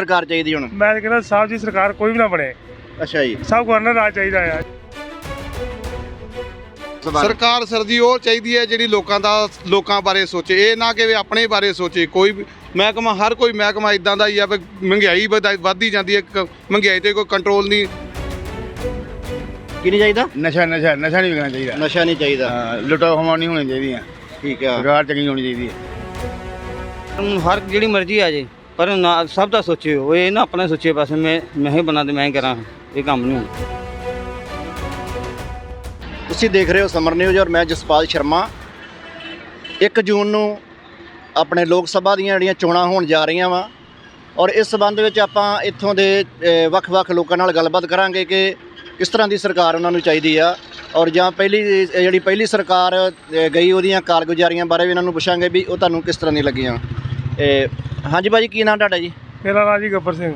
ਸਰਕਾਰ ਚਾਹੀਦੀ ਹੁਣ? ਮੈਂ ਤਾਂ ਕਹਿੰਦਾ ਸਾਹਿਬ ਜੀ ਸਰਕਾਰ ਕੋਈ ਵੀ ਨਾ ਬਣੇ। ਅੱਛਾ ਜੀ। ਸਭ ਗਵਰਨਰ ਰਾਜ ਚਾਹੀਦਾ ਆ। ਸਰਕਾਰ ਸਰ ਜੀ ਉਹ ਚਾਹੀਦੀ ਹੈ ਜਿਹੜੀ ਲੋਕਾਂ ਦਾ ਲੋਕਾਂ ਬਾਰੇ ਸੋਚੇ। ਇਹ ਨਾ ਕਿ ਵੀ ਆਪਣੇ ਬਾਰੇ ਸੋਚੇ। ਕੋਈ ਵੀ ਮਹਿਕਮਾ ਹਰ ਕੋਈ ਮਹਿਕਮਾ ਇਦਾਂ ਦਾ ਹੀ ਆ ਵੀ ਮਹਿੰਗਾਈ ਵਧਾ- ਵੱਧਦੀ ਜਾਂਦੀ ਹੈ। ਕ- ਮਹਿੰਗਾਈ ਤੇ ਕੋਈ ਕੰਟਰੋਲ ਨਹੀਂ। ਕੀ ਨਹੀਂ ਚਾਹੀਦਾ? ਨਸ਼ਾ ਨਸ਼ਾ ਨਸ਼ਾ ਨਹੀਂ ਵਿਕਣਾ ਚਾਹੀਦਾ। ਨਸ਼ਾ ਨਹੀਂ ਚਾਹੀਦਾ। ਹਾਂ, ਲੁੱਟਾਂ ਖੋਹਾਂ ਨਹੀਂ ਹੋਣੀ ਚਾਹੀਦੀਆਂ। ਠੀਕ ਆ। ਸਰਕਾਰ ਚੰਗੀ ਹੋਣੀ ਚਾਹੀਦੀ ਹੈ। ਹੁਣ ਹਰ ਜਿਹੜੀ ਮਰਜ਼ੀ ਆ ਜੇ। ਪਰ ਨਾ, ਸਭ ਦਾ ਸੋਚਿਓ ਇਹ ਨਾ ਆਪਣੇ ਸੋਚੇ ਪਾਸੇ ਮੈਂ ਮੈਂ ਹੀ ਬਣਾ ਤੇ ਮੈਂ ਹੀ ਕਰਾਂ, ਇਹ ਕੰਮ ਨਹੀਂ ਹੁੰਦਾ। ਤੁਸੀਂ ਦੇਖ ਰਹੇ ਹੋ ਸਮਰ ਨਿਊਜ਼ ਔਰ ਮੈਂ ਜਸਪਾਲ ਸ਼ਰਮਾ। 1 ਜੂਨ ਨੂੰ ਆਪਣੇ ਲੋਕ ਸਭਾ ਦੀਆਂ ਜਿਹੜੀਆਂ ਚੋਣਾਂ ਹੋਣ ਜਾ ਰਹੀਆਂ ਵਾ, ਔਰ ਇਸ ਸਬੰਧ ਵਿੱਚ ਆਪਾਂ ਇੱਥੋਂ ਦੇ ਵੱਖ-ਵੱਖ ਲੋਕਾਂ ਨਾਲ ਗੱਲਬਾਤ ਕਰਾਂਗੇ ਕਿ ਕਿਸ ਤਰ੍ਹਾਂ ਦੀ ਸਰਕਾਰ ਉਹਨਾਂ ਨੂੰ ਚਾਹੀਦੀ ਆ, ਔਰ ਜਾਂ ਪਹਿਲੀ, ਜਿਹੜੀ ਪਹਿਲੀ ਸਰਕਾਰ ਗਈ ਉਹਦੀਆਂ ਕਾਰਗੁਜ਼ਾਰੀਆਂ ਬਾਰੇ ਵੀ ਇਹਨਾਂ ਨੂੰ ਪੁੱਛਾਂਗੇ ਵੀ ਉਹ ਤੁਹਾਨੂੰ ਕਿਸ ਤਰ੍ਹਾਂ ਦੀ ਲੱਗੀਆਂ। ਇਹ, ਹਾਂਜੀ ਭਾਜੀ ਕੀ ਨਾਮ ਤੁਹਾਡਾ ਜੀ? ਮੇਰਾ ਨਾਂ ਜੀ ਗੱਬਰ ਸਿੰਘ।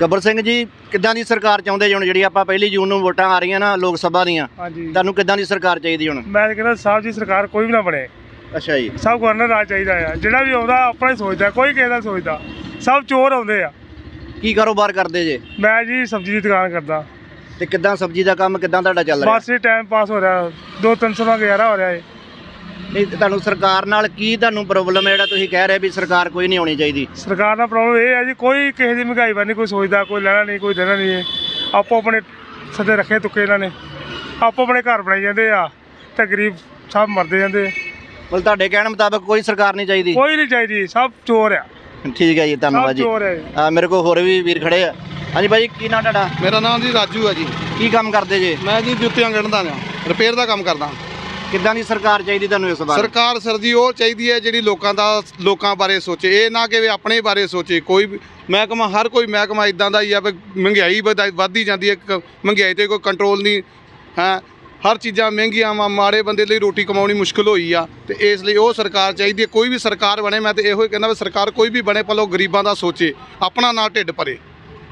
ਗੱਬਰ ਸਿੰਘ ਜੀ ਕਿੱਦਾਂ ਦੀ ਸਰਕਾਰ ਚਾਹੁੰਦੇ ਜੀ ਹੁਣ ਜਿਹੜੀ ਆਪਾਂ ਪਹਿਲੀ ਜੂਨ ਨੂੰ ਵੋਟਾਂ ਆ ਰਹੀਆਂ ਨਾ ਲੋਕ ਸਭਾ ਦੀਆਂ? ਹਾਂਜੀ। ਤੁਹਾਨੂੰ ਕਿੱਦਾਂ ਦੀ ਸਰਕਾਰ ਚਾਹੀਦੀ ਹੁਣ? ਮੈਂ ਕਹਿੰਦਾ ਸਾਹਿਬ ਜੀ ਸਰਕਾਰ ਕੋਈ ਵੀ ਨਾ ਬਣੇ। ਅੱਛਾ ਜੀ। ਸਭ ਗਵਰਨਰ ਰਾਜ ਚਾਹੀਦਾ ਆ। ਜਿਹੜਾ ਵੀ ਆਉਂਦਾ ਆਪਣਾ ਹੀ ਸੋਚਦਾ ਕੋਈ ਕਿਸੇ ਦਾ ਸੋਚਦਾ। ਸਭ ਚੋਰ ਆਉਂਦੇ ਆ। ਕੀ ਕਾਰੋਬਾਰ ਕਰਦੇ ਜੇ? ਮੈਂ ਜੀ ਸਬਜ਼ੀ ਦੀ ਦੁਕਾਨ ਕਰਦਾ। ਤੇ ਕਿੱਦਾਂ ਸਬਜ਼ੀ ਦਾ ਕੰਮ ਕਿੱਦਾਂ ਤੁਹਾਡਾ ਚੱਲ ਰਿਹਾ? ਬਸ ਇਹ ਟਾਈਮ ਪਾਸ ਹੋ ਰਿਹਾ। 2-300 ਦਾ ਗੁਜ਼ਾਰਾ ਹੋ ਰਿਹਾ ਹੈ ਨਹੀਂ ਤੁਹਾਨੂੰ ਸਰਕਾਰ ਨਾਲ ਕੀ ਤੁਹਾਨੂੰ ਪ੍ਰੋਬਲਮ ਹੈ? ਜਿਹੜਾ ਤੁਸੀਂ ਕਹਿ ਰਹੇ ਵੀ ਸਰਕਾਰ ਕੋਈ ਨਹੀਂ ਆਉਣੀ ਚਾਹੀਦੀ। ਸਰਕਾਰ ਦਾ ਪ੍ਰੋਬਲਮ ਇਹ ਹੈ ਜੀ ਕੋਈ ਕਿਸੇ ਦੀ ਮਹਿੰਗਾਈ ਬਾਰੇ ਨਹੀਂ ਕੋਈ ਸੋਚਦਾ ਕੋਈ ਲੈਣਾ ਨਹੀਂ ਕੋਈ ਦੇਣਾ ਨਹੀਂ ਹੈ। ਆਪੋ ਆਪਣੇ ਸਦੇ ਰੱਖੇ ਤੁੱਕੇ ਇਹਨਾਂ ਨੇ। ਆਪੋ ਆਪਣੇ ਘਰ ਬਣਾਈ ਜਾਂਦੇ ਆ ਤੇ ਗਰੀਬ ਸਭ ਮਰਦੇ ਜਾਂਦੇ ਆ। ਮਤਲਬ ਤੁਹਾਡੇ ਕਹਿਣ ਮੁਤਾਬਕ ਕੋਈ ਸਰਕਾਰ ਨਹੀਂ ਚਾਹੀਦੀ? ਕੋਈ ਨਹੀਂ ਚਾਹੀਦੀ ਸਭ ਚੋਰ ਆ। ਠੀਕ ਹੈ ਜੀ ਧੰਨਵਾਦ ਜੀ। ਚੋਰ ਹੈ ਆ ਮੇਰੇ ਕੋਲ ਹੋਰ ਵੀ ਵੀਰ ਖੜੇ ਆ। ਹਾਂਜੀ ਭਾਜੀ ਕੀ ਨਾਮ ਤੁਹਾਡਾ? ਮੇਰਾ ਨਾਮ ਜੀ ਰਾਜੂ ਹੈ ਜੀ। ਕੀ ਕੰਮ ਕਰਦੇ ਜੇ? ਮੈਂ ਜੀ ਜੁੱਤੀਆਂ ਗੰਢਦਾ ਹਾਂ ਰਿਪੇਅਰ ਦਾ ਕੰਮ ਕਰਦਾ। ਕਿੱਦਾਂ ਦੀ ਸਰਕਾਰ ਚਾਹੀਦੀ ਤੁਹਾਨੂੰ ਇਸ ਵਾਰ ਸਰਕਾਰ ਸਰ ਜੀ ਉਹ ਚਾਹੀਦੀ ਹੈ ਜਿਹੜੀ ਲੋਕਾਂ ਦਾ ਲੋਕਾਂ ਬਾਰੇ ਸੋਚੇ। ਇਹ ਨਾ ਕਿ ਵੀ ਆਪਣੇ ਬਾਰੇ ਸੋਚੇ। ਕੋਈ ਵੀ ਮਹਿਕਮਾ ਹਰ ਕੋਈ ਮਹਿਕਮਾ ਇਦਾਂ ਦਾ ਹੀ ਆ ਵੀ ਮਹਿੰਗਾਈ ਵਧਾ- ਵੱਧਦੀ ਜਾਂਦੀ ਹੈ। ਕ- ਮਹਿੰਗਾਈ ਤੇ ਕੋਈ ਕੰਟਰੋਲ ਨਹੀਂ ਹੈ। ਹਰ ਚੀਜ਼ਾਂ ਮਹਿੰਗੀਆਂ ਵਾ ਮਾੜੇ ਬੰਦੇ ਲਈ ਰੋਟੀ ਕਮਾਉਣੀ ਮੁਸ਼ਕਲ ਹੋਈ ਆ। ਤੇ ਇਸ ਲਈ ਉਹ ਸਰਕਾਰ ਚਾਹੀਦੀ ਹੈ। ਕੋਈ ਵੀ ਸਰਕਾਰ ਬਣੇ ਮੈਂ ਤੇ ਇਹੋ ਹੀ ਕਹਿੰਦਾ ਵੀ ਸਰਕਾਰ ਕੋਈ ਵੀ ਬਣੇ ਪਰ ਉਹ ਗਰੀਬਾਂ ਦਾ ਸੋਚੇ। ਆਪਣਾ ਨਾ ਢਿੱਡ ਭਰੇ।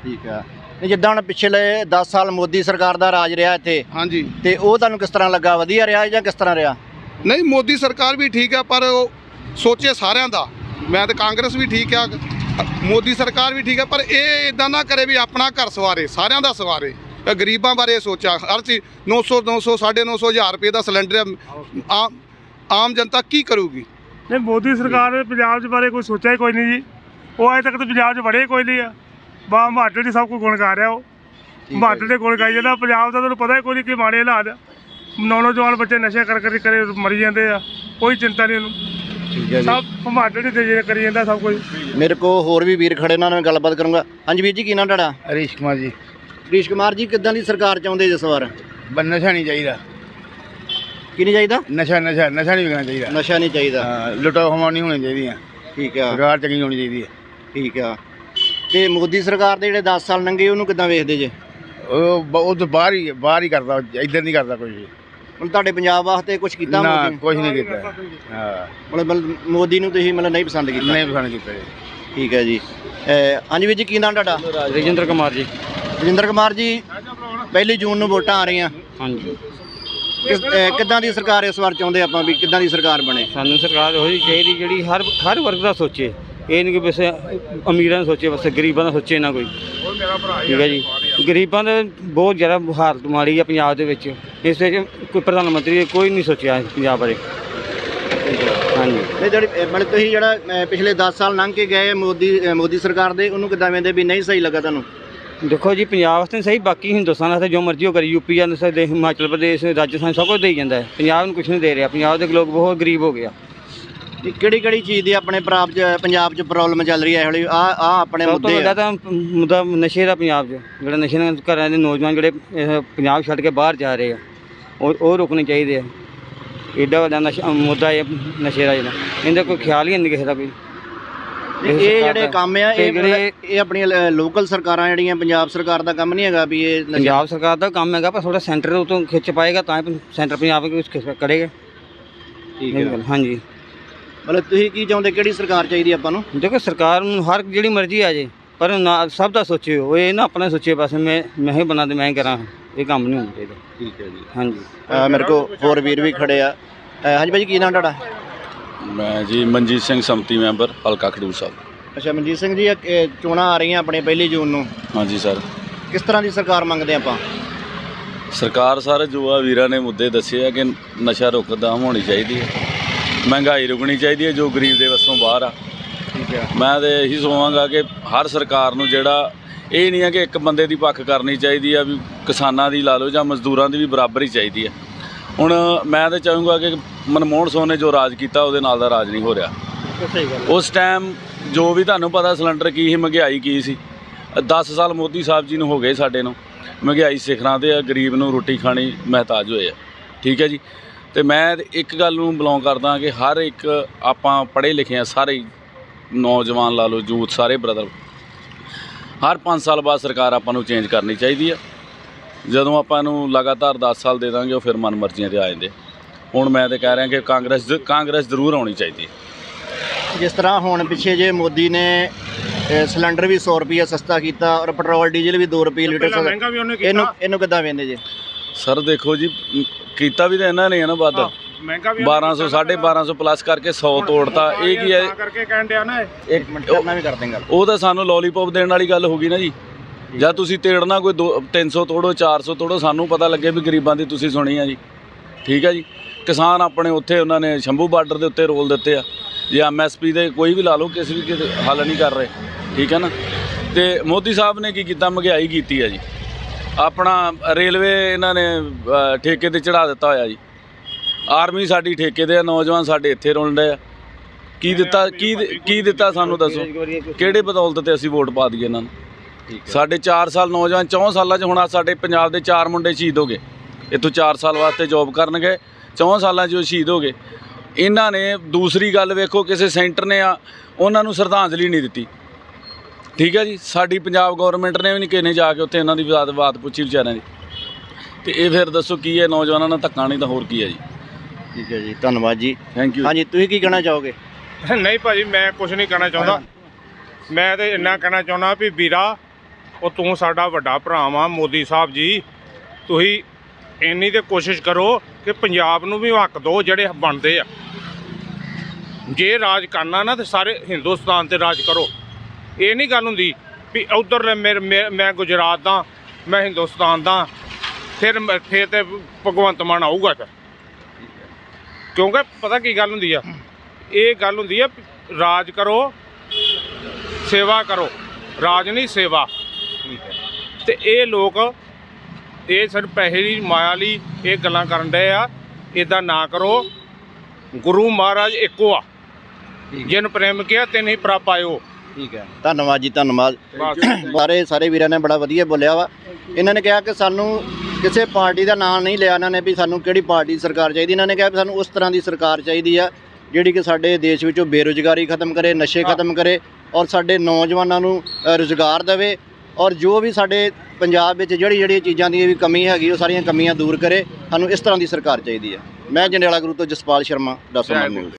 ਠੀਕ ਆ। ਨਹੀਂ ਜਿੱਦਾਂ ਹੁਣ ਪਿਛਲੇ 10 ਸਾਲ ਮੋਦੀ ਸਰਕਾਰ ਦਾ ਰਾਜ ਰਿਹਾ ਇੱਥੇ ਹਾਂਜੀ। ਤੇ ਉਹ ਤੁਹਾਨੂੰ ਕਿਸ ਤਰ੍ਹਾਂ ਲੱਗਾ? ਵਧੀਆ ਰਿਹਾ ਜਾਂ ਕਿਸ ਤਰ੍ਹਾਂ ਰਿਹਾ? ਨਹੀਂ ਮੋਦੀ ਸਰਕਾਰ ਵੀ ਠੀਕ ਆ ਪਰ ਉਹ ਸੋਚੇ ਸਾਰਿਆਂ ਦਾ। ਮੈਂ ਤਾਂ ਕਾਂਗਰਸ ਵੀ ਠੀਕ ਆ ਮੋਦੀ ਸਰਕਾਰ ਵੀ ਠੀਕ ਆ ਪਰ ਇਹ ਇਦਾਂ ਨਾ ਕਰੇ ਵੀ ਆਪਣਾ ਘਰ ਸਵਾਰੇ ਸਾਰਿਆਂ ਦਾ ਸਵਾਰੇ। ਗਰੀਬਾਂ ਬਾਰੇ ਸੋਚਾ ਹਰ ਚੀਜ਼ 900 900 950 ਹਜ਼ਾਰ ਰੁਪਏ ਦਾ ਸਿਲੰਡਰ ਆ। ਆਮ ਆਮ ਜਨਤਾ ਕੀ ਕਰੂਗੀ? ਨਹੀਂ ਮੋਦੀ ਸਰਕਾਰ ਨੇ ਪੰਜਾਬ ਦੇ ਬਾਰੇ ਕੋਈ ਸੋਚਿਆ ਹੀ ਕੋਈ ਨਹੀਂ ਜੀ। ਉਹ ਅਜੇ ਤੱਕ ਤਾਂ ਪੰਜਾਬ 'ਚ ਵੜੇ ਕੋਈ ਨਹੀਂ ਆ। ਬਾ ਹਿਮਾਚਲ 'ਚ ਸਭ ਕੁਝ ਗੁਣ ਗਾ ਰਿਹਾ ਉਹ। ਹਿਮਾਚਲ ਦੇ ਗੁਣ ਗਾਈ ਜਾਂਦਾ ਪੰਜਾਬ ਦਾ ਤੁਹਾਨੂੰ ਪਤਾ ਹੀ ਕੋਈ ਨਹੀਂ ਕਿ ਮਾੜੇ ਹਾਲਾਤ ਆ। ਨੌ ਨੌਜਵਾਨ ਬੱਚੇ ਨਸ਼ੇ ਕਰ ਕਰ ਕਰੇ ਮਰੀ ਜਾਂਦੇ ਆ ਕੋਈ ਚਿੰਤਾ ਨਹੀਂ ਉਹਨੂੰ। ਠੀਕ ਹੈ ਸਭ 'ਚ ਦੇ ਕਰੀ ਜਾਂਦਾ ਸਭ ਕੁਝ ਮੇਰੇ ਕੋਲ ਹੋਰ ਵੀ ਵੀਰ ਖੜੇ ਨਾਲ ਮੈਂ ਗੱਲਬਾਤ ਕਰੂੰਗਾ। ਹਾਂਜੀ ਵੀਰ ਜੀ ਕੀ ਨਾਮ ਤੁਹਾਡਾ? ਹਰੀਸ਼ ਕੁਮਾਰ ਜੀ। ਹਰੀਸ਼ ਕੁਮਾਰ ਜੀ ਕਿੱਦਾਂ ਦੀ ਸਰਕਾਰ ਚਾਹੁੰਦੇ ਜਿਸ ਵਾਰ? ਬਸ ਨਸ਼ਾ ਨਹੀਂ ਚਾਹੀਦਾ। ਕੀ ਨਹੀਂ ਚਾਹੀਦਾ? ਨਸ਼ਾ ਨਸ਼ਾ ਨਸ਼ਾ ਨਹੀਂ ਵਿਕਣਾ ਚਾਹੀਦਾ। ਨਸ਼ਾ ਨਹੀਂ ਚਾਹੀਦਾ। ਹਾਂ, ਲੁੱਟਾਂ ਖੋਹਾਂ ਨਹੀਂ ਹੋਣੀ ਚਾਹੀਦੀਆਂ। ਠੀਕ ਆ। ਸਰਕਾਰ ਚੰਗੀ ਹੋਣੀ ਚਾਹੀਦੀ ਹੈ। ਠੀਕ ਆ। ਤੇ ਮੋਦੀ ਸਰਕਾਰ ਦੇ ਜਿਹੜੇ 10 ਸਾਲ ਲੰਘੇ ਉਹਨੂੰ ਕਿੱਦਾਂ ਵੇਖਦੇ ਜੇ? ਉਹ ਬ- ਉਹ ਤਾਂ ਬਾਹਰ ਹੀ ਬਾਹਰ ਹੀ ਕਰਦਾ ਇੱਧਰ ਨਹੀਂ ਕਰਦਾ ਕੁਝ ਵੀ। ਹੁਣ ਤੁਹਾਡੇ ਪੰਜਾਬ ਵਾਸਤੇ ਕੁਝ ਕੀਤਾ ਨਾ ਮੋਦੀ ਨੇ? ਕੁਝ ਨਹੀਂ ਕੀਤਾ। ਹਾਂ। ਮਤਲਬ ਮਤਲਬ ਮੋਦੀ ਨੂੰ ਤੁਸੀਂ ਮਤਲਬ ਨਹੀਂ ਪਸੰਦ ਕੀਤਾ? ਨਹੀਂ ਪਸੰਦ ਕੀਤਾ ਜੀ। ਠੀਕ ਹੈ ਜੀ। ਅਹ ਹਾਂਜੀ ਵੀਰ ਜੀ ਕੀ ਨਾਮ ਤੁਹਾਡਾ? ਰਜਿੰਦਰ ਕੁਮਾਰ ਜੀ। ਰਜਿੰਦਰ ਕੁਮਾਰ ਜੀ ਪਹਿਲੀ ਜੂਨ ਨੂੰ ਵੋਟਾਂ ਆ ਰਹੀਆਂ। ਹਾਂਜੀ। ਕਿਸ- ਅਹ ਕਿੱਦਾਂ ਦੀ ਸਰਕਾਰ ਇਸ ਵਾਰ ਚਾਹੁੰਦੇ ਆਪਾਂ ਵੀ ਕਿੱਦਾਂ ਦੀ ਸਰਕਾਰ ਬਣੇ? ਸਾਨੂੰ ਸਰਕਾਰ ਉਹੀ ਚਾਹੀਦੀ ਜਿਹੜੀ ਹਰ ਹਰ ਵਰਗ ਦਾ ਸੋਚੇ। ਇਹ ਨਹੀਂ ਕਿ ਬਸ ਅਮੀਰਾਂ ਦਾ ਸੋਚੇ ਬਸ ਗਰੀਬਾਂ ਦਾ ਸੋਚੇ ਨਾ ਕੋਈ। ਠੀਕ ਹੈ ਜੀ। ਗਰੀਬਾਂ ਦੇ ਬਹੁਤ ਜ਼ਿਆਦਾ ਹਾਲਤ ਮਾੜੀ ਆ ਪੰਜਾਬ ਦੇ ਵਿੱਚ। ਇਸ ਵਿੱਚ ਕੋਈ ਪ੍ਰਧਾਨ ਮੰਤਰੀ ਕੋਈ ਨਹੀਂ ਸੋਚਿਆ ਪੰਜਾਬ ਬਾਰੇ। ਹਾਂਜੀ। ਨਹੀਂ ਜਿਹੜੀ ਮਤਲਬ ਤੁਸੀਂ ਜਿਹੜਾ ਅਹ ਪਿਛਲੇ 10 ਸਾਲ ਲੰਘ ਕੇ ਗਏ ਮੋਦੀ ਅਹ ਮੋਦੀ ਸਰਕਾਰ ਦੇ ਉਹਨੂੰ ਕਿੱਦਾਂ ਵੇਂਦੇ ਵੀ ਨਹੀਂ ਸਹੀ ਲੱਗਾ ਤੁਹਾਨੂੰ? ਦੇਖੋ ਜੀ ਪੰਜਾਬ ਵਾਸਤੇ ਸਹੀ ਬਾਕੀ ਹਿੰਦੁਸਤਾਨ ਵਾਸਤੇ ਜੋ ਮਰਜ਼ੀ ਉਹ ਕਰੇ ਯੂਪੀ ਜਾਂ ਸਕਦੇ ਹਿਮਾਚਲ ਪ੍ਰਦੇਸ਼ ਰਾਜਸਥਾਨ ਸਭ ਕੁਝ ਦੇਈ ਜਾਂਦਾ ਹੈ। ਪੰਜਾਬ ਨੂੰ ਕੁਝ ਨਹੀਂ ਦੇ ਰਿਹਾ। ਪੰਜਾਬ ਦੇ ਲੋਕ ਬਹੁਤ ਗਰੀਬ ਹੋ ਗਿਆ ਕਿਹੜੀ ਕਿਹੜੀ ਚੀਜ਼ ਦੀ ਆਪਣੇ ਪ੍ਰਾਪ ਚ ਪੰਜਾਬ ਚ ਪ੍ਰੋਬਲਮ ਚੱਲ ਰਹੀ ਹੈ ਹੌਲੀ ਆ ਆ ਆਪਣੇ ਸਭ ਤੋਂ ਮੁੱਦੇ ਵੱਡਾ ਆ ਤਾਂ ਮੁੱਦਾ ਨਸ਼ੇ ਦਾ ਪੰਜਾਬ 'ਚ। ਜਿਹੜਾ ਨਸ਼ੇ ਨਾਲ ਘਰਾਂ ਦੇ ਨੌਜਵਾਨ ਜਿਹੜੇ ਇਹ ਪੰਜਾਬ ਛੱਡ ਕੇ ਬਾਹਰ ਜਾ ਰਹੇ ਆ ਉਹ ਉਹ ਰੁਕਣੇ ਚਾਹੀਦੇ ਆ। ਏਡਾ ਵੱਡਾ ਨਸ਼ਾ ਮੁੱਦਾ ਇਹ ਨਸ਼ੇ ਦਾ ਜਿਹੜਾ। ਇਹਦਾ ਕੋਈ ਖਿਆਲ ਹੀ ਨਹੀਂ ਕਿਸੇ ਦਾ ਕੋਈ ਇਹ ਜਿਹੜੇ ਕੰਮ ਆ ਤੇ ਇਹ ਜਿਹੜੇ- ਇਹ ਆਪਣੀਆਂ ਲੋਕਲ ਸਰਕਾਰਾਂ ਜਿਹੜੀਆਂ ਪੰਜਾਬ ਸਰਕਾਰ ਦਾ ਕੰਮ ਨਹੀਂ ਹੈਗਾ ਵੀ ਇਹ ਨਸ਼ਾ- ਪੰਜਾਬ ਸਰਕਾਰ ਦਾ ਕੰਮ ਹੈਗਾ ਪਰ ਥੋੜਾ ਸੈਂਟਰ ਉਤੋਂ ਖਿੱਚ ਪਾਏਗਾ ਤਾਂ ਸੈਂਟਰ ਪੰਜਾਬ ਕੁਝ ਕਰੇਗਾ। ਠੀਕ ਹੈ। ਹਾਂਜੀ। ਮਤਲਬ ਤੁਸੀਂ ਕੀ ਚਾਹੁੰਦੇ ਕਿਹੜੀ ਸਰਕਾਰ ਚਾਹੀਦੀ ਆਪਾਂ ਨੂੰ? ਦੇਖੋ ਸਰਕਾਰ ਨੂੰ ਹਰ ਜਿਹੜੀ ਮਰਜ਼ੀ ਆ ਜੇ ਪਰ ਨਾ ਸਭ ਦਾ ਸੋਚਿਓ ਇਹ ਨਾ ਆਪਣਾ ਸੋਚੇ ਬਸ ਮੈਂ ਮੈਂ ਹੀ ਬਣਾ ਤੇ ਮੈਂ ਹੀ ਕਰਾਂ ਇਹ ਕੰਮ ਨਹੀਂ ਹੋਣਾ ਚਾਹੀਦਾ। ਠੀਕ ਹੈ ਜੀ। ਹਾਂਜੀ। ਮੇਰੇ ਕੋਲ ਹੋਰ ਵੀਰ ਵੀ ਖੜੇ ਆ। ਅਹ ਹਾਂਜੀ ਭਾਜੀ ਕੀ ਨਾਮ ਤੁਹਾਡਾ? ਮੈਂ ਜੀ ਮਨਜੀਤ ਸਿੰਘ ਸੰਮਤੀ ਮੈਂਬਰ ਹਲਕਾ ਖਡੂਰ ਸਾਹਿਬ। ਅੱਛਾ ਮਨਜੀਤ ਸਿੰਘ ਜੀ ਚੋਣਾਂ ਆ ਰਹੀਆਂ ਆਪਣੇ ਪਹਿਲੀ ਜੂਨ ਨੂੰ। ਹਾਂਜੀ ਸਰ। ਕਿਸ ਤਰ੍ਹਾਂ ਦੀ ਸਰਕਾਰ ਮੰਗਦੇ ਆਪਾਂ? ਸਰਕਾਰ ਸਰ ਜੋ ਆ ਵੀਰਾਂ ਨੇ ਮੁੱਦੇ ਦੱਸੇ ਆ ਕਿ ਨਸ਼ਾ ਰੋਕਥਾਮ ਹੋਣੀ ਚਾਹੀਦੀ ਹੈ। ਮਹਿੰਗਾਈ ਰੁਕਣੀ ਚਾਹੀਦੀ ਹੈ ਜੋ ਗਰੀਬ ਦੇ ਵੱਸੋਂ ਬਾਹਰ ਆ। ਠੀਕ ਹੈ। ਮੈਂ ਤੇ ਇਹੀ ਸੋਵਾਂਗਾ ਕਿ ਹਰ ਸਰਕਾਰ ਨੂੰ ਜਿਹੜਾ ਇਹ ਨਹੀਂ ਹੈ ਕਿ ਇੱਕ ਬੰਦੇ ਦੀ ਪੱਖ ਕਰਨੀ ਚਾਹੀਦੀ ਆ ਵੀ ਕਿਸਾਨਾਂ ਦੀ ਲਾ ਲਓ ਜਾਂ ਮਜ਼ਦੂਰਾਂ ਦੀ ਵੀ ਬਰਾਬਰੀ ਚਾਹੀਦੀ ਹੈ ਹੁਣ ਮੈਂ ਤਾਂ ਚਾਹੂੰਗਾ ਕਿ ਮਨਮੋਹਨ ਸਿੰਘ ਨੇ ਜੋ ਰਾਜ ਕੀਤਾ ਉਹਦੇ ਨਾਲ ਦਾ ਰਾਜ ਨਹੀਂ ਹੋ ਰਿਹਾ। ਸਹੀ ਗੱਲ ਉਸ ਟਾਈਮ ਜੋ ਵੀ ਤੁਹਾਨੂੰ ਪਤਾ ਸਿਲੰਡਰ ਕੀ ਸੀ ਮਹਿੰਗਾਈ ਕੀ ਸੀ। 10 ਸਾਲ ਮੋਦੀ ਸਾਹਿਬ ਜੀ ਨੂੰ ਹੋ ਗਏ ਸਾਡੇ ਨੂੰ। ਮਹਿੰਗਾਈ ਸਿਖਰਾਂ ਤੇ ਆ ਗਰੀਬ ਨੂੰ ਰੋਟੀ ਖਾਣੀ ਮਹਤਾਜ ਹੋਏ ਆ। ਠੀਕ ਹੈ ਜੀ। ਤੇ ਮੈਂ ਇੱਕ ਗੱਲ ਨੂੰ ਬਿਲੋਂਗ ਕਰਦਾ ਕਿ ਹਰ ਇੱਕ ਆਪਾਂ ਪੜ੍ਹੇ ਲਿਖੇ ਆ ਸਾਰੇ ਨੌਜਵਾਨ ਲਾ ਲਓ ਯੂਥ ਸਾਰੇ ਬ੍ਰਦਰ ਹਰ 5 ਸਾਲ ਬਾਅਦ ਸਰਕਾਰ ਆਪਾਂ ਨੂੰ ਚੇਂਜ ਕਰਨੀ ਚਾਹੀਦੀ ਆ। ਜਦੋਂ ਆਪਾਂ ਨੂੰ ਲਗਾਤਾਰ 10 ਸਾਲ ਦੇ ਦਾਂਗੇ ਉਹ ਫਿਰ ਮਨ ਮਰਜ਼ੀਆਂ ਤੇ ਆ ਜਾਂਦੇ ਹੁਣ ਮੈਂ ਤੇ ਕਹਿ ਰਿਹਾ ਕਿ ਕਾਂਗਰਸ ਕਾਂਗਰਸ ਜ਼ਰੂਰ ਆਉਣੀ ਚਾਹੀਦੀ ਹੈ ਜਿਸ ਤਰ੍ਹਾਂ ਹੁਣ ਪਿੱਛੇ ਜੇ ਮੋਦੀ ਨੇ ਇਹ ਸਿਲੰਡਰ ਵੀ 100 ਰੁਪਏ ਸਸਤਾ ਕੀਤਾ ਔਰ ਪੈਟਰੋਲ ਡੀਜ਼ਲ ਵੀ 2 ਰੁਪਏ ਲੀਟਰ ਇਹਨੂੰ ਇਹਨੂੰ ਕਿੱਦਾਂ ਵੇਂਦੇ ਜੇ? ਸਰ ਦੇਖੋ ਜੀ ਕੀਤਾ ਵੀ ਤਾਂ ਇਹਨਾਂ ਨੇ ਆ ਨਾ ਵੱਧ। ਮਹਿੰਗਾ ਵੀ ਉਹਨੇ 1200 ਕੀਤਾ ਨਾ 1250 ਪਲੱਸ ਕਰਕੇ 100 ਤੋੜਤਾ। ਇਹ ਕੀ ਹੈ? ਤਾਂ ਕਰਕੇ ਕਹਿਣ ਡਿਆ ਨਾ ਇਹ। ਇੱਕ ਮਿੰਟ ਕਰਨਾ ਵੀ ਕਰ ਦੇਂਗਾ। ਉਹ ਤਾਂ ਸਾਨੂੰ ਲੋਲੀਪੌਪ ਦੇਣ ਵਾਲੀ ਗੱਲ ਹੋ ਗਈ ਨਾ ਜੀ। ਜਾਂ ਤੁਸੀਂ ਤੇੜਨਾ ਕੋਈ ਦੋ- 300 ਤੋੜੋ 400 ਤੋੜੋ ਸਾਨੂੰ ਪਤਾ ਲੱਗੇ ਵੀ ਗਰੀਬਾਂ ਦੀ ਤੁਸੀਂ ਸੁਣੀ ਆ ਜੀ। ਠੀਕ ਹੈ ਜੀ? ਕਿਸਾਨ ਆਪਣੇ ਉੱਥੇ ਉਹਨਾਂ ਨੇ ਸ਼ੰਭੂ ਬਾਰਡਰ ਦੇ ਉੱਤੇ ਰੋਲ ਦਿੱਤੇ ਆ। ਜੇ ਐਮਐਸਪੀ ਦੇ ਕੋਈ ਵੀ ਲਾ ਲਓ ਕਿਸੇ ਵੀ ਕਿਤੇ ਹੱਲ ਨਹੀਂ ਕਰ ਰਹੇ। ਠੀਕ ਹੈ ਨਾ? ਤੇ ਮੋਦੀ ਸਾਹਿਬ ਨੇ ਕੀ ਕੀਤਾ? ਮਹਿੰਗਾਈ ਕੀਤੀ ਆ ਜੀ। ਆਪਣਾ ਰੇਲਵੇ ਇਹਨਾਂ ਨੇ ਅ, ਠੇਕੇ ਤੇ ਚੜਾ ਦਿੱਤਾ ਹੋਇਆ ਜੀ। ਆਰਮੀ ਸਾਡੀ ਠੇਕੇ ਤੇ ਆ ਨੌਜਵਾਨ ਸਾਡੇ ਇੱਥੇ ਡਏ ਆ। ਕੀ ਦਿੱਤਾ ਕੀ ਕੀ ਦਿੱਤਾ ਸਾਨੂੰ ਦੱਸੋ? ਕਿਹੜੇ ਬਦੌਲਤ ਤੇ ਅਸੀਂ ਵੋਟ ਪਾ ਦਈਏ ਇਹਨਾਂ ਨੂੰ? ਸਾਡੇ 4 ਸਾਲ ਨੌਜਵਾਨ 4 ਸਾਲਾਂ 'ਚ ਹੁਣ ਆਹ ਸਾਡੇ ਪੰਜਾਬ ਦੇ 4 ਮੁੰਡੇ ਸ਼ਹੀਦ ਹੋ ਗਏ। ਇੱਥੋਂ 4 ਸਾਲ ਵਾਸਤੇ ਜੌਬ ਕਰਨਗੇ 4 ਸਾਲਾਂ 'ਚ ਉਹ ਸ਼ਹੀਦ ਹੋ ਗਏ। ਇਹਨਾਂ ਨੇ ਦੂਸਰੀ ਗੱਲ ਵੇਖੋ ਕਿਸੇ ਸੈਂਟਰ ਨੇ ਆ ਉਹਨਾਂ ਨੂੰ ਸ਼ਰਧਾਂਜਲੀ ਨਹੀਂ ਦਿੱਤੀ। ਠੀਕ ਹੈ ਜੀ ਸਾਡੀ ਪੰਜਾਬ ਗਵਰਨਮੈਂਟ ਨੇ ਵੀ ਨਹੀਂ ਕਿਨੇ ਜਾ ਕੇ ਉੱਥੇ ਇਹਨਾਂ ਦੀ ਬਾਤ ਬਾਤ ਪੁੱਛੀ ਵਿਚਾਰਿਆਂ ਦੀ। ਤੇ ਇਹ ਫਿਰ ਦੱਸੋ ਕੀ ਹੈ ਨੌਜਵਾਨਾਂ ਨਾਲ ਧੱਕਾ ਨਹੀਂ ਤਾਂ ਹੋਰ ਕੀ ਹੈ ਜੀ? ਠੀਕ ਹੈ ਜੀ ਧੰਨਵਾਦ ਜੀ। ਥੈਂਕ ਯੂ ਹਾਂਜੀ ਤੁਸੀਂ ਕੀ ਕਹਿਣਾ ਚਾਹੋਗੇ? ਨਹੀਂ ਭਾਜੀ ਮੈਂ ਕੁਝ ਨਹੀਂ ਕਹਿਣਾ ਚਾਹੁੰਦਾ। ਮੈਂ ਤੇ ਇੰਨਾ ਕਹਿਣਾ ਚਾਹੁੰਦਾ ਵੀ ਵੀਰਾ ਉਹ ਤੂੰ ਸਾਡਾ ਵੱਡਾ ਭਰਾ ਵਾ ਮੋਦੀ ਸਾਹਿਬ ਜੀ। ਤੁਸੀਂ ਇੰਨੀ ਤੇ ਕੋਸ਼ਿਸ਼ ਕਰੋ ਕਿ ਪੰਜਾਬ ਨੂੰ ਵੀ ਹੱਕ ਦਿਓ ਜਿਹੜੇ ਬਣਦੇ ਆ। ਜੇ ਰਾਜ ਕਰਨਾ ਨਾ ਤੇ ਸਾਰੇ ਹਿੰਦੁਸਤਾਨ ਤੇ ਰਾਜ ਕਰੋ। ਇਹ ਨਹੀਂ ਗੱਲ ਹੁੰਦੀ ਵੀ ਉਧਰ ਮੈਂ ਗੁਜਰਾਤ ਦਾ ਮੈਂ ਹਿੰਦੁਸਤਾਨ ਦਾ ਫਿਰ ਫਿਰ ਤੇ ਭਗਵੰਤ ਮਾਨ ਆਊਗਾ ਫਿਰ। ਕਿਉਂਕਿ ਪਤਾ ਕੀ ਗੱਲ ਹੁੰਦੀ ਆ? ਇਹ ਗੱਲ ਹੁੰਦੀ ਆ ਰਾਜ ਕਰੋ ਸੇਵਾ ਕਰੋ। ਰਾਜ ਨਹੀਂ ਸੇਵਾ। ਤੇ ਇਹ ਲੋਕ ਇਹ ਸਿਰਫ ਪੈਸੇ ਦੀ ਮਾਇਆ ਲਈ ਇਹ ਗੱਲਾਂ ਕਰਨ ਡਏ ਆ ਇਦਾਂ ਨਾ ਕਰੋ। ਗੁਰੂ ਮਹਾਰਾਜ ਇੱਕੋ ਆ। ਜਿਨ ਪ੍ਰੇਮ ਕਿਹਾ ਤਿਨ ਹੀ ਪ੍ਰਭ ਆਇਓ। ਠੀਕ ਹੈ। ਧੰਨਵਾਦ ਜੀ ਧੰਨਵਾਦ। ਸਾਰੇ ਸਾਰੇ ਵੀਰਾਂ ਨੇ ਬੜਾ ਵਧੀਆ ਬੋਲਿਆ ਵਾ। ਇਹਨਾਂ ਨੇ ਕਿਹਾ ਕਿ ਸਾਨੂੰ ਕਿਸੇ ਪਾਰਟੀ ਦਾ ਨਾਮ ਨਹੀਂ ਲਿਆ ਇਹਨਾਂ ਨੇ ਵੀ ਸਾਨੂੰ ਕਿਹੜੀ ਪਾਰਟੀ ਸਰਕਾਰ ਚਾਹੀਦੀ। ਇਹਨਾਂ ਨੇ ਕਿਹਾ ਵੀ ਸਾਨੂੰ ਉਸ ਤਰ੍ਹਾਂ ਦੀ ਸਰਕਾਰ ਚਾਹੀਦੀ ਆ ਜਿਹੜੀ ਕਿ ਸਾਡੇ ਦੇਸ਼ ਵਿੱਚੋਂ ਬੇਰੁਜ਼ਗਾਰੀ ਖਤਮ ਕਰੇ ਨਸ਼ੇ ਖਤਮ ਕਰੇ ਔਰ ਸਾਡੇ ਨੌਜਵਾਨਾਂ ਨੂੰ ਰੁਜ਼ਗਾਰ ਦੇਵੇ ਔਰ ਜੋ ਵੀ ਸਾਡੇ ਪੰਜਾਬ ਵਿੱਚ ਜਿਹੜੀ ਜਿਹੜੀ ਚੀਜ਼ਾਂ ਦੀ ਵੀ ਕਮੀ ਹੈਗੀ ਉਹ ਸਾਰੀਆਂ ਕਮੀਆਂ ਦੂਰ ਕਰੇ। ਸਾਨੂੰ ਇਸ ਤਰ੍ਹਾਂ ਦੀ ਸਰਕਾਰ ਚਾਹੀਦੀ ਆ। ਮੈਂ ਜੰਡਿਆਲਾ ਗੁਰੂ ਤੋਂ ਜਸਪਾਲ ਸ਼ਰਮਾ ਦਸਵਾਂ ਨਿਊਜ਼